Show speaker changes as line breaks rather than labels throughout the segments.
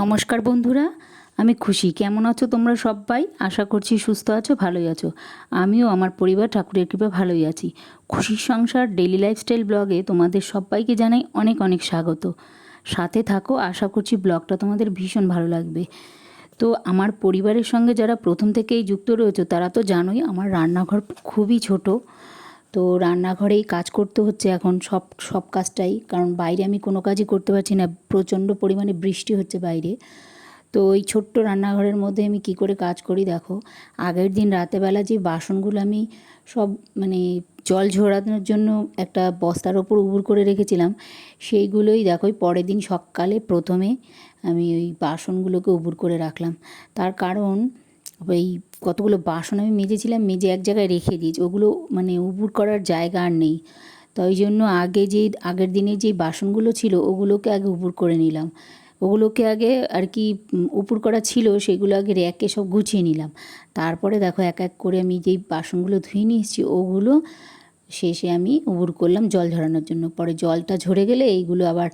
নমস্কার বন্ধুরা, আমি খুশি। কেমন আছো তোমরা সবাই আশা করছি সুস্থ আছো, ভালোই আছো। আমিও আমার পরিবার ঠাকুরের কৃপা ভালোই আছি। খুশির সংসার ডেইলি লাইফস্টাইল ব্লগে তোমাদের সবাইকে জানাই অনেক অনেক স্বাগত। সাথে থাকো, আশা করছি ব্লগটা তোমাদের ভীষণ ভালো লাগবে। তো আমার পরিবারের সঙ্গে যারা প্রথম থেকেই যুক্ত রয়েছে, তারা তো জানোই আমার রান্নাঘর খুবই ছোট। তো রান্নাঘরেই কাজ করতে হচ্ছে এখন, সব সব কাজটাই। কারণ বাইরে আমি কোনো কাজই করতে পারছি না, প্রচণ্ড পরিমাণে বৃষ্টি হচ্ছে বাইরে। তো ওই ছোট্ট রান্নাঘরের মধ্যে আমি কি করে কাজ করি দেখো, আগের দিন রাতেবেলা যে বাসনগুলো আমি সব মানে জল ঝরানোর জন্য একটা বস্তার ওপর উবুর করে রেখেছিলাম, সেইগুলোই দেখো পরের দিন সকালে প্রথমে আমি ওই বাসনগুলোকে উবুর করে রাখলাম। তার কারণ ওই কতগুলো বাসন আমি মেজেছিলাম, মেজে এক জায়গায় রেখে দিয়েছি। ওগুলো মানে উবুর করার জায়গা আর নেই। তো ওই জন্য আগে যে আগের দিনে যে বাসনগুলো ছিল, ওগুলোকে আগে উবুর করে নিলাম। ওগুলোকে আগে আর কি উপুর করা ছিল, সেগুলো আগে র্যাকে সব গুছিয়ে নিলাম। তারপরে দেখো এক এক করে আমি যেই বাসনগুলো ধুয়ে নিয়ে এসেছি, ওগুলো শেষে আমি উবুর করলাম জল ঝরানোর জন্য। পরে জলটা ঝরে গেলে এইগুলো আবার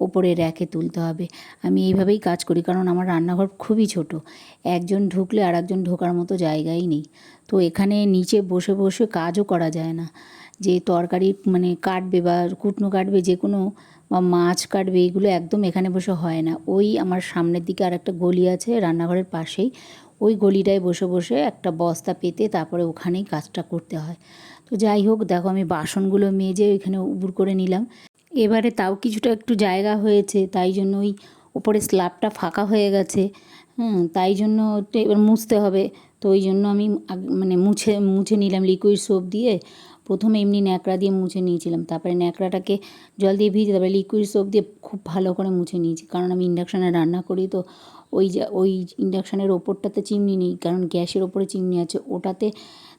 ওপরে র্যাকে তুলতে হবে। আমি এইভাবেই কাজ করি, কারণ আমার রান্নাঘর খুবই ছোট। একজন ঢুকলে আর একজন ঢোকার মতো জায়গাই নেই। তো এখানে নিচে বসে বসে কাজও করা যায় না। যে তরকারি মানে কাটবে বা কুটনো কাটবে, যে কোনো বা মাছ কাটবে, এগুলো একদম এখানে বসে হয় না। ওই আমার সামনের দিকে আর একটা গলি আছে রান্নাঘরের পাশেই। ওই গলিটায় বসে বসে একটা বস্তা পেতে তারপরে ওখানেই কাজটা করতে হয়। তো যাই হোক, দেখো আমি বাসনগুলো মেজে ওইখানে উবুর করে নিলাম। এবারে তাও কিছুটা একটু জায়গা হয়েছে, তাই জন্য ওই উপরে স্ল্যাবটা ফাঁকা হয়ে গেছে। হ্যাঁ তাই জন্য এবার মুছতে হবে। তো ওই জন্য আমি মানে মুছে মুছে নিলাম লিকুইড সোপ দিয়ে। প্রথমে এমনি ন্যাকড়া দিয়ে মুছে নিয়েছিলাম। তারপরে ন্যাকড়াটাকে জল দিয়ে ভিজে তারপরে লিকুইড সোপ দিয়ে খুব ভালো করে মুছে নিয়েছি। কারণ আমি ইন্ডাকশানে রান্না করি, তো ওই যে, ওই ইন্ডাকশানের ওপরটাতে চিমনি নেই। কারণ গ্যাসের ওপরে চিমনি আছে। ওটাতে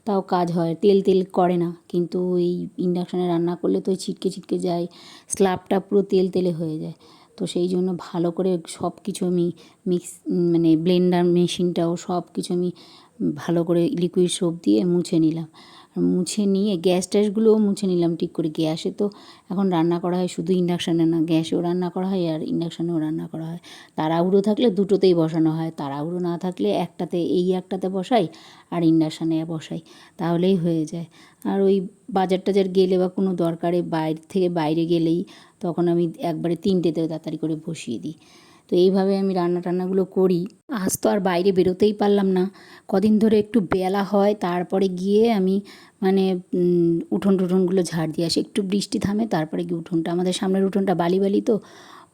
তাও কাজ হয়, তেল তেল করে না। কিন্তু এই ইন্ডাকশানে রান্না করলে তো ছিটকে ছিটকে যায় স্ল্যাবটা পুরো তেল তেলে হয়ে যায়। তো সেই জন্য ভালো করে সব কিছু আমি মিক্স মানে ব্লেন্ডার মেশিনটাও সব কিছু আমি ভালো করে লিকুইড সোপ দিয়ে মুছে নিলাম। মুছে নিয়ে, গ্যাস ট্যাসগুলোও মুছে নিলাম ঠিক করে গ্যাসে। তো এখন রান্না করা হয় শুধু ইন্ডাকশানে না, গ্যাসেও রান্না করা হয় আর ইন্ডাকশানেও রান্না করা হয়। তাড়াহুড়ো থাকলে দুটোতেই বসানো হয়, তাড়াহুড়ো না থাকলে একটাতে এই একটাতে বসাই আর ইন্ডাকশানে বসাই, তাহলেই হয়ে যায়। আর ওই বাজার টাজার গেলে বা কোনো দরকারে বাইরে থেকে বাইরে গেলেই তখন আমি একবারে তিনটেতে তাড়াতাড়ি করে বসিয়ে দিই। তো এইভাবে আমি রান্না টান্নাগুলো করি। আজ তো আর বাইরে বেরোতেই পারলাম না। কদিন ধরে একটু বেলা হয়, তারপরে গিয়ে আমি মানে উঠোন টুঠোনগুলো ঝাড় দিয়ে আসি। একটু বৃষ্টি থামে, তারপরে গিয়ে উঠোনটা, আমাদের সামনের উঠোনটা বালি বালি তো,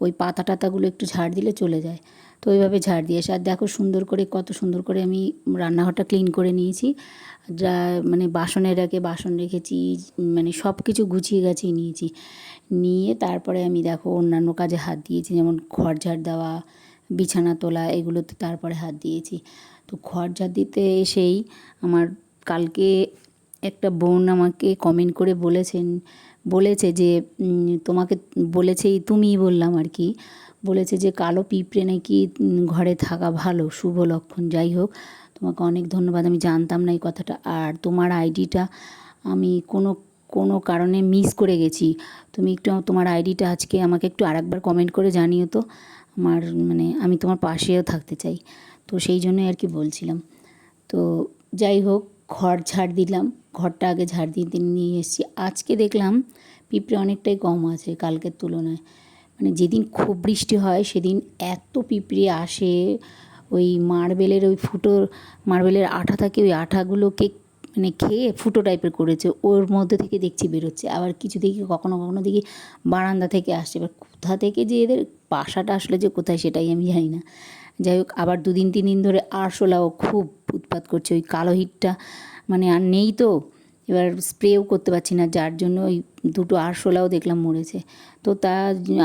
ওই পাতা টাতাগুলো একটু ঝাড় দিলে চলে যায়। তো ওইভাবে ঝাড় দিয়ে আসি আর দেখো সুন্দর করে কত সুন্দর করে আমি রান্নাঘরটা ক্লিন করে নিয়েছি। যা মানে বাসনের আগে বাসন রেখেছি মানে সব কিছু গুছিয়ে গাছিয়ে নিয়েছি। নিয়ে তারপরে আমি দেখো অন্যান্য কাজে হাত দিয়েছি, যেমন ঘর ঝাড় দেওয়া, বিছানা তোলা, এগুলোতে তারপরে হাত দিয়েছি। তো ঘর ঝাড় দিতে এসেই আমার কালকে একটা বোন আমাকে কমেন্ট করে বলেছেন বলেছে যে তোমাকে বলেছেই তুমিই বললাম আর কি। বলেছে যে, কালো পিঁপড়ে নাকি ঘরে থাকা ভালো, শুভ লক্ষণ, যাই হোক। তোমাকে অনেক ধন্যবাদ, আমি জানতাম না এই কথাটা। আর তোমার আইডিটা আমি কোনো কোনো কারণে মিস করে গেছি। তুমি একটু তোমার আইডিটা আজকে আমাকে একটু আরেকবার কমেন্ট করে জানিও তো। আমার মানে আমি তোমার পাশেও থাকতে চাই। তো সেই জন্যই আর কি বলছিলাম। তো যাই হোক ঘর ঝাড় দিলাম, ঘরটা আগে ঝাড় দিয়ে নিয়ে এসেছি। আজকে দেখলাম পিঁপড়ে অনেকটাই কম আছে কালকের তুলনায়। মানে যেদিন খুব বৃষ্টি হয়, সেদিন এত পিঁপড়ে আসে, ওই মার্বেলের ওই ফুটোর মার্বেলের আঠা থাকে, ওই আঠাগুলোকে মানে খেয়ে ফুটো টাইপের করেছে। ওর মধ্যে থেকে দেখছি বেরোচ্ছে। আবার কিছু দেখি, কখনো কখনো দেখি বারান্দা থেকে আসছে। এবার কোথা থেকে যে এদের বাসাটা আসলে যে কোথায় সেটাই আমি জানি না। যাই হোক, আবার দুদিন তিন দিন ধরে আরশোলাও খুব উৎপাত করছে, ওই কালো হিটটা। মানে আর নেই তো। এবার স্প্রেও করতে পারছি না, যার জন্য ওই দুটো আরশোলাও দেখলাম মরেছে। তো তা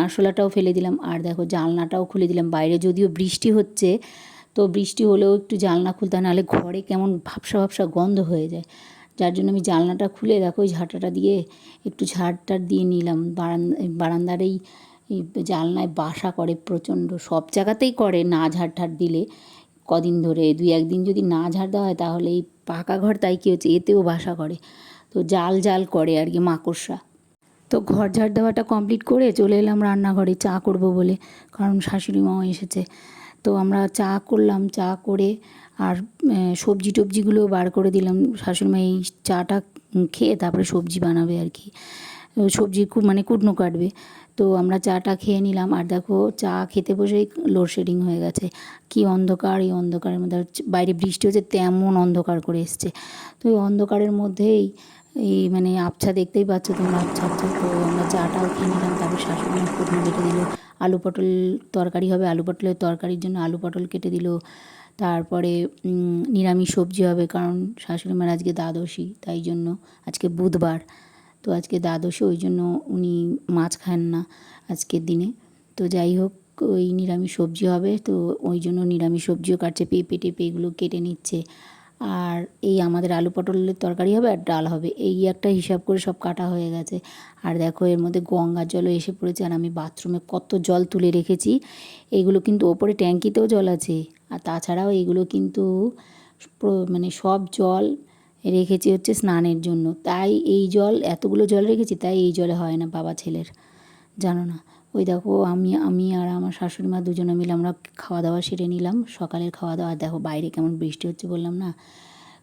আরশোলাটাও ফেলে দিলাম। আর দেখো জানলাটাও খুলে দিলাম বাইরে। যদিও বৃষ্টি হচ্ছে, তো বৃষ্টি হলেও একটু জানলা খুলতে নাহলে ঘরে কেমন ভাবসা ভাবসা গন্ধ হয়ে যায়। যার জন্য আমি জানলাটা খুলে দেখো, ওই ঝাঁটাটা দিয়ে একটু ঝাড় টাড় দিয়ে নিলাম। বারান্দা বারান্দার এই এই জানলায় বাসা করে প্রচণ্ড। সব জায়গাতেই করে না ঝাড় ঠাড় দিলে। কদিন ধরে, দুই একদিন যদি না ঝাড় দেওয়া হয় তাহলে এই পাকা ঘর তাই কী হচ্ছে? এতেও বাসা করে। তো জাল জাল করে আর কি মাকড়সা। তো ঘর ঝাড় দেওয়াটা কমপ্লিট করে চলে এলাম রান্নাঘরে, চা করব বলে। কারণ শাশুড়ি মাও এসেছে। তো আমরা চা করলাম, চা করে আর সবজি টবজিগুলো বার করে দিলাম। শাশুড়িমা এই চাটা খেয়ে তারপরে সবজি বানাবে আর কি। সবজি খুব মানে কুটনো কাটবে। তো আমরা চাটা খেয়ে নিলাম। আর দেখো চা খেতে বসেই লোডশেডিং হয়ে গেছে। কি অন্ধকার, এই অন্ধকারের মধ্যে বাইরে বৃষ্টি হচ্ছে তেমন অন্ধকার করে এসছে। তো এই অন্ধকারের মধ্যেই এই মানে আবছা দেখতেই পাচ্ছ তোমরা, আবছা আবছা। তো আমরা চাটাও খেয়ে নিলাম। তারপর শাশুড়ি মা কুটনো কেটে দিল। আলু পটল তরকারি হবে। আলু পটলের তরকারির জন্য আলু পটল কেটে দিল। তারপরে নিরামিষ সবজি হবে। কারণ শাশুড়ি মার আজকে দ্বাদশী, তাই জন্য আজকে বুধবার। তো আজকে দ্বাদশে, ওই জন্য উনি মাছ খান না আজকের দিনে। তো যাই হোক, ওই নিরামিষ সবজি হবে, তো ওই জন্য নিরামিষ সবজিও কাটছে, পেঁপে টেপে এগুলো কেটে নিচ্ছে। আর এই আমাদের আলু পটলের তরকারি হবে আর ডাল হবে, এই একটা হিসাব করে সব কাটা হয়ে গেছে। আর দেখো, এর মধ্যে গঙ্গার জলও এসে পড়েছে, আর আমি বাথরুমে কত জল তুলে রেখেছি, এগুলো কিন্তু ওপরে ট্যাঙ্কিতেও জল আছে। আর তাছাড়াও এগুলো কিন্তু মানে সব জল রেখেছি হচ্ছে স্নানের জন্য। তাই এই জল, এতগুলো জল রেখেছি, তাই এই জলে হয় না বাবা ছেলের। জানো না। ওই দেখো, আমি আমি আর আমার শাশুড়ি মা দুজনে মিলে আমরা খাওয়া দাওয়া সেরে নিলাম। সকালের খাওয়া দাওয়া দেখো বাইরে কেমন বৃষ্টি হচ্ছে বললাম না?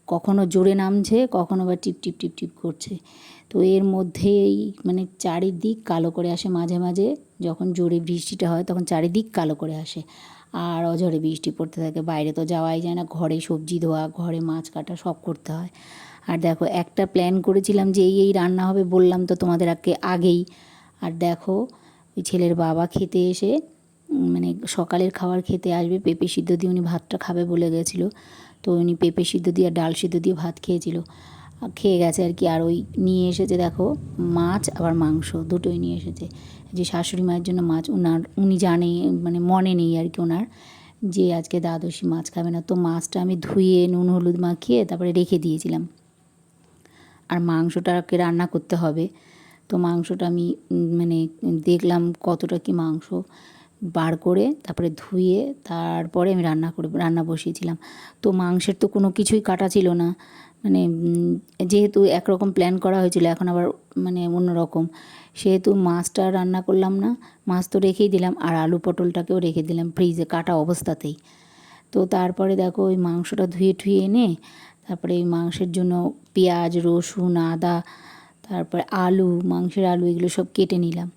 কখনো জোরে নামছে, কখনো বা টিপ টিপ টিপ টিপ করছে। তো এর মধ্যেই মানে চারিদিক কালো করে আসে মাঝে মাঝে। যখন জোরে বৃষ্টিটা হয়, তখন চারিদিক কালো করে আসে। আর অঝরে বৃষ্টি পড়তে থাকে, বাইরে তো যাওয়াই যায় না, ঘরে সবজি ধোয়া, ঘরে মাছ কাটা সব করতে হয়। আর দেখো, একটা প্ল্যান করেছিলাম যে এই এই রান্না হবে, বললাম তো তোমাদের আগে, আগেই। আর দেখো, ওই ছেলের বাবা খেতে এসে মানে সকালের খাবার খেতে আসবে, পেঁপে সিদ্ধ দিয়ে উনি ভাতটা খাবে বলে গেছিল। তো উনি পেঁপে সিদ্ধ দিয়ে আর ডাল সিদ্ধ দিয়ে ভাত খেয়েছিল। খেয়ে গেছে আর কি। আর ওই নিয়ে এসেছে দেখো, মাছ আবার মাংস, দুটোই নিয়ে এসেছে। যে শাশুড়ি মায়ের জন্য মাছ ওনার উনি জানে মানে মনে নেই আর কি ওনার যে আজকে দ্বাদশী মাছ খাবে না। তো মাছটা আমি ধুয়ে, নুন, হলুদ মাখিয়ে তারপরে রেখে দিয়েছিলাম। আর মাংসটাকে রান্না করতে হবে। তো মাংসটা আমি মানে দেখলাম কতটা কি মাংস বার করে তারপরে ধুয়ে তারপরে আমি রান্না করে রান্না বসিয়েছিলাম। তো মাংসের তো কোনো কিছুই কাটা ছিল না। মানে যেহেতু একরকম প্ল্যান করা হয়েছিল, এখন আবার মানে অন্যরকম। সেহেতু মাছটা রান্না করলাম না, মাছ তো রেখেই দিলাম, আর আলু পটলটাকেও রেখে দিলাম ফ্রিজে কাটা অবস্থাতেই। তো তারপরে দেখো, ওই মাংসটা ধুয়ে ঠুয়ে এনে, তারপরে এই মাংসের জন্য পেঁয়াজ, রসুন, আদা, তারপরে আলু, মাংসের আলু, এগুলো সব কেটে নিলাম।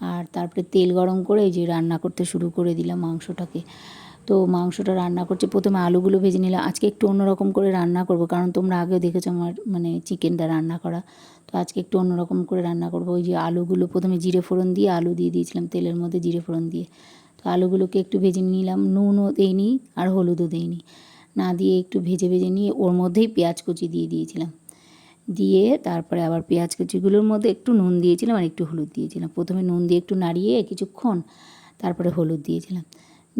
আর তারপরে তেল গরম করে যে রান্না করতে শুরু করে দিলাম মাংসটাকে। তো মাংসটা রান্না করছে। প্রথমে আলুগুলো ভেজে নিলাম। আজকে একটু অন্যরকম করে রান্না করব, কারণ তোমরা আগেও দেখেছ আমার মানে চিকেনটা রান্না করা। তো আজকে একটু অন্যরকম করে রান্না করব। ওই যে আলুগুলো প্রথমে জিরে ফোড়ন দিয়ে আলু দিয়ে দিয়েছিলাম তেলের মধ্যে জিরে ফোড়ন দিয়ে। তো আলুগুলোকে একটু ভেজে নিলাম। নুনও দেইনি আর হলুদও দেইনি। না দিয়ে একটু ভেজে ভেজে নিয়ে ওর মধ্যেই পেঁয়াজ কুচি দিয়ে দিয়েছিলাম। দিয়ে তারপরে আবার পেঁয়াজ কুচিগুলোর মধ্যে একটু নুন দিয়েছিলাম আর একটু হলুদ দিয়েছিলাম। প্রথমে নুন দিয়ে একটু নাড়িয়ে কিছুক্ষণ তারপরে হলুদ দিয়েছিলাম।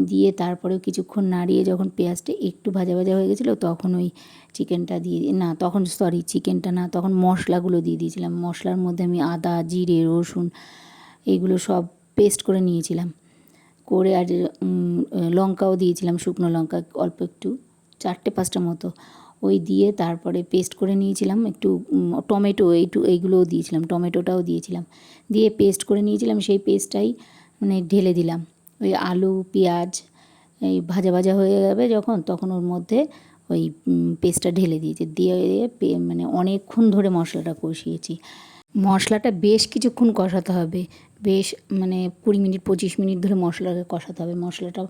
দিয়ে তারপরে কিছুক্ষণ নাড়িয়ে যখন পেঁয়াজটা একটু ভাজা ভাজা হয়ে গেছিল, তখন ওই চিকেনটা দিয়ে, না, তখন সরি চিকেনটা না, তখন মশলাগুলো দিয়ে দিয়েছিলাম। মশলার মধ্যে আমি আদা, জিরে, রসুন এইগুলো সব পেস্ট করে নিয়েছিলাম। করে আর লঙ্কাও দিয়েছিলাম, শুকনো লঙ্কা অল্প একটু, চারটে পাঁচটা মতো। ওই দিয়ে তারপরে পেস্ট করে নিয়েছিলাম, একটু টমেটো এইটু, এইগুলোও দিয়েছিলাম, টমেটোটাও দিয়েছিলাম। দিয়ে পেস্ট করে নিয়েছিলাম, সেই পেস্টটাই মানে ঢেলে দিলাম। ওই আলু, পেঁয়াজ এই ভাজা ভাজা হয়ে যাবে যখন, তখন ওর মধ্যে ওই পেস্টটা ঢেলে দিয়েছি। দিয়ে পে- মানে অনেকক্ষণ ধরে মশলাটা কষিয়েছি। মশলাটা বেশ কিছুক্ষণ কষাতে হবে। বেশ মানে কুড়ি মিনিট, পঁচিশ মিনিট ধরে মশলাকে কষাতে হবে। মশলাটা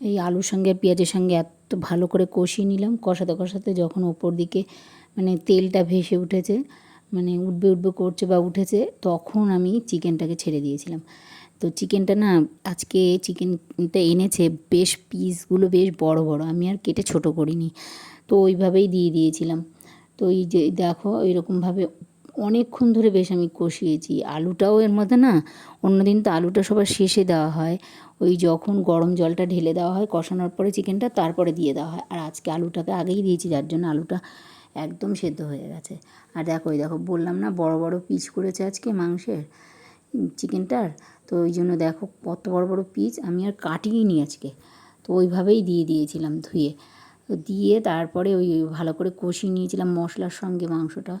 এই আলুর সঙ্গে, পেঁয়াজের সঙ্গে এত ভালো করে কষিয়ে নিলাম। কষাতে কষাতে যখন ওপর দিকে মানে তেলটা ভেসে উঠেছে মানে উঠবে উঠবে করছে বা উঠেছে, তখন আমি চিকেনটাকে ছেড়ে দিয়েছিলাম। তো চিকেনটা না আজকে চিকেনটা এনেছে, বেশ পিসগুলো বেশ বড় বড়। আমি আর কেটে ছোট করিনি। তো ওইভাবেই দিয়ে দিয়েছিলাম। তো এই যে দেখো, এরকমভাবে অনেকক্ষণ ধরে বেশ আমি কষিয়েছি। আলুটাও এর মধ্যে না, অন্যদিন তো আলুটা সবার শেষে দেওয়া হয়। ওই যখন গরম জলটা ঢেলে দেওয়া হয় কষানোর পরে চিকেনটা তারপরে দিয়ে দেওয়া হয়। আর আজকে আলুটাকে আগেই দিয়েছি, যার জন্য আলুটা একদম সেদ্ধ হয়ে গেছে। আর দেখো, ওই দেখো, বললাম না, বড় বড় পিস করেছে আজকে মাংসের। চিকেনটার। তো ওই জন্য দেখো কত বড় বড় পিস আমি আর কাটিয়ে নি আজকে। তো ওইভাবেই দিয়ে দিয়েছিলাম ধুয়ে। তো দিয়ে তারপরে ওই ভালো করে কষিয়ে নিয়েছিলাম মশলার সঙ্গে মাংসটা।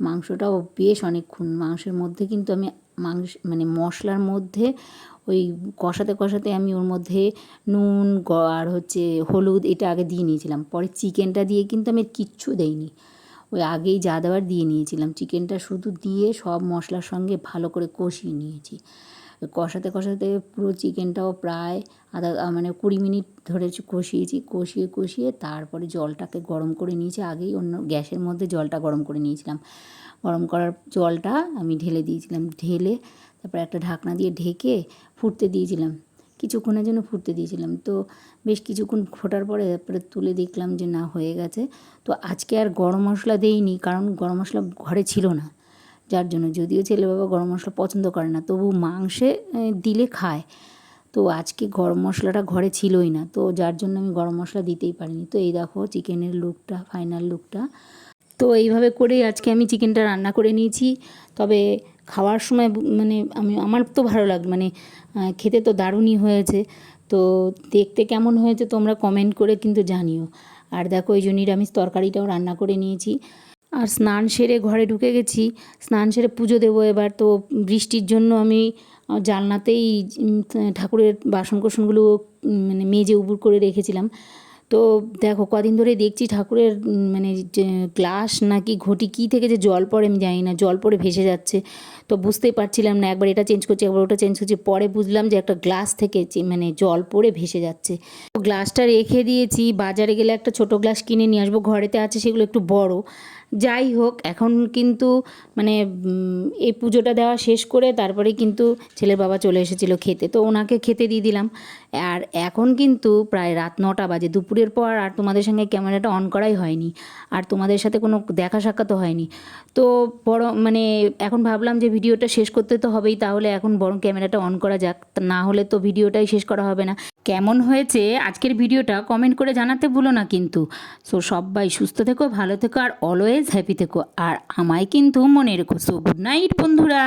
মাংসটাও বেশ অনেকক্ষণ। মাংসের মধ্যে কিন্তু আমি মাংস মানে মশলার মধ্যে ওই কষাতে কষাতে আমি ওর মধ্যে নুন আর হচ্ছে হলুদ এটা আগে দিয়ে নিয়েছিলাম। পরে চিকেনটা দিয়ে কিন্তু আমি কিচ্ছু দেইনি। ওই আগেই যা দেওয়ার দিয়ে নিয়েছিলাম। চিকেনটা শুধু দিয়ে সব মশলার সঙ্গে ভালো করে কষিয়ে নিয়েছি। কষাতে কষাতে পুরো চিকেনটাও প্রায় আধা মানে কুড়ি মিনিট ধরে কষিয়েছি। কষিয়ে কষিয়ে তারপরে জলটাকে গরম করে নিয়েছি। আগেই অন্য গ্যাসের মধ্যে জলটা গরম করে নিয়েছিলাম। গরম করার জলটা আমি ঢেলে দিয়েছিলাম। ঢেলে তারপরে একটা ঢাকনা দিয়ে ঢেকে ফুটতে দিয়েছিলাম। কিছুক্ষণের জন্য ফুটতে দিয়েছিলাম। তো বেশ কিছুক্ষণ ফোটার পরে তারপরে তুলে দেখলাম যে না, হয়ে গেছে। তো আজকে আর গরম মশলা দেইনি, কারণ গরম মশলা ঘরে ছিল না। যার জন্য যদিও ছেলে বাবা গরম মশলা পছন্দ করে না, তবু মাংসে দিলে খায়। তো আজকে গরম মশলাটা ঘরে ছিলই না, তো যার জন্য আমি গরম মশলা দিতেই পারিনি। তো এই দেখো চিকেনের লুকটা, ফাইনাল লুকটা। তো এইভাবে করেই আজকে আমি চিকেনটা রান্না করে নিয়েছি। তবে খাওয়ার সময় মানে আমি, আমার তো ভালো লাগল মানে খেতে তো দারুণই হয়েছে। তো দেখতে কেমন হয়েছে তোমরা কমেন্ট করে কিন্তু জানিও। আর দেখো ওই যে নিরামিষ তরকারিটাও রান্না করে নিয়েছি। আর স্নান সেরে ঘরে ঢুকে গেছি। স্নান সেরে পুজো দেবো এবার। তো বৃষ্টির জন্য আমি জানলাতেই ঠাকুরের বাসন কোসনগুলো মানে মেজে উবুর করে রেখেছিলাম। তো দেখো, কদিন ধরে দেখছি ঠাকুরের মানে গ্লাস নাকি ঘটি কী থেকে যে জল পড়ে আমি জানি না, জল পড়ে ভেসে যাচ্ছে। তো বুঝতেই পারছিলাম না, একবার এটা চেঞ্জ করছি, একবার ওটা চেঞ্জ করছি, পরে বুঝলাম যে একটা গ্লাস থেকে মানে জল পড়ে ভেসে যাচ্ছে। তো গ্লাসটা রেখে দিয়েছি, বাজারে গেলে একটা ছোট গ্লাস কিনে নিয়ে আসব, ঘরেতে আছে সেগুলো একটু বড়। যাই হোক, এখন কিন্তু মানে এই পুজোটা দেওয়া শেষ করে তারপরে কিন্তু ছেলের বাবা চলে এসেছিল খেতে। তো ওনাকে খেতে দিয়ে দিলাম। আর এখন কিন্তু প্রায় রাত নটা বাজে। দুপুরের পর আর তোমাদের সঙ্গে ক্যামেরাটা অন করাই হয়নি। আর তোমাদের সাথে কোনো দেখা সাক্ষাৎও হয়নি। তো বড় মানে এখন ভাবলাম যে ভিডিওটা শেষ করতে তো হবেই। তাহলে এখন বরং ক্যামেরাটা অন করা যাক। না হলে তো ভিডিওটাই শেষ করা হবে না। কেমন হয়েছে আজকের ভিডিওটা কমেন্ট করে জানাতে ভুলো না কিন্তু। সো সবাই সুস্থ থেকো, ভালো থেকো, আর অলওয়েজ হ্যাপি থেকো। আর আমায় কিন্তু মনে রেখো সো গুড নাইট বন্ধুরা।